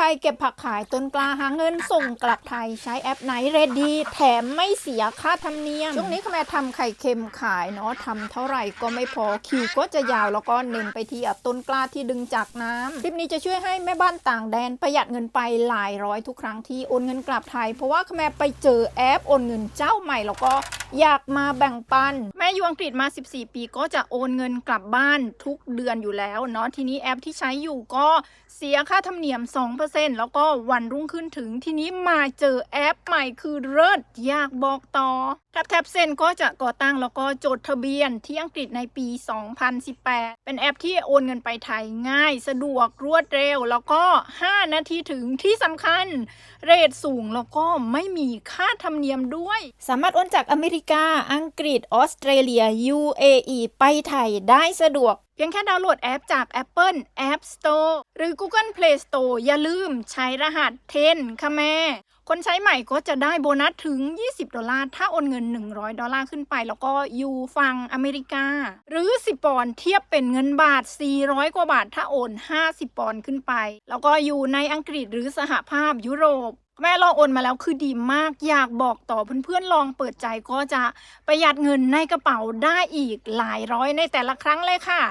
ใครเก็บผักขายต้นกล้าหาเงินส่งกลับไทยใช้แอปไหนเรดดีแถมไม่เสียค่าธรรมเนียม ช่วงนี้ขแม่ทำไข่เค็มขายเนาะทำเท่าไหร่ก็ไม่พอคิวก็จะยาวแล้วก็เน้นไปที่ต้นกล้าที่ดึงจากน้ำคลิปนี้จะช่วยให้แม่บ้านต่างแดนประหยัดเงินไปหลายร้อยทุกครั้งที่โอนเงินกลับไทย เพราะว่าขแม่ไปเจอแอปโอนเงินเจ้าใหม่แล้วก็ อยากมาแบ่งปัน แม่อยู่อังกฤษมา 14 ปีก็จะโอนเงินกลับบ้านทุกเดือนอยู่แล้วเนาะทีนี้แอปที่ใช้อยู่ก็เสียค่าธรรมเนียม 2%แล้วก็วันรุ่งขึ้นถึงทีนี้มาเจอแอปใหม่คือเลิศอยากบอกต่อแท็บแท็บเซนก็จะก่อตั้งแล้วก็จดทะเบียนที่อังกฤษในปี 2018 เป็นแอปที่โอนเงินไปไทยง่าย สะดวกรวดเร็ว แล้วก็ 5 นาทีถึงที่สำคัญ เรทสูงแล้วก็ไม่มีค่าธรรมเนียมด้วย สามารถโอนจากอเมริกา อังกฤษ ออสเตรเลีย UAE ไปไทยได้สะดวก เพียงแค่ดาวน์โหลดแอปจาก Apple App Store หรือ Google Play Store อย่าลืมใช้รหัส10ค่ะแม่คนใช้ใหม่ก็จะได้โบนัสถึง 20 ดอลลาร์ ถ้าโอนเงิน 100 ดอลลาร์ขึ้นไป แล้วก็อยู่ฝั่งอเมริกา หรือ 10 ปอนด์เทียบเป็นเงินบาท 400 กว่าบาท ถ้าโอน 50 ปอนด์ขึ้นไป แล้วก็อยู่ในอังกฤษหรือสหภาพยุโรป แม่ลองโอนมาแล้วคือดีมากอยากบอกต่อเพื่อนๆลองเปิดใจก็จะประหยัดเงินในกระเป๋าได้อีกหลายร้อยในแต่ละครั้งเลยค่ะ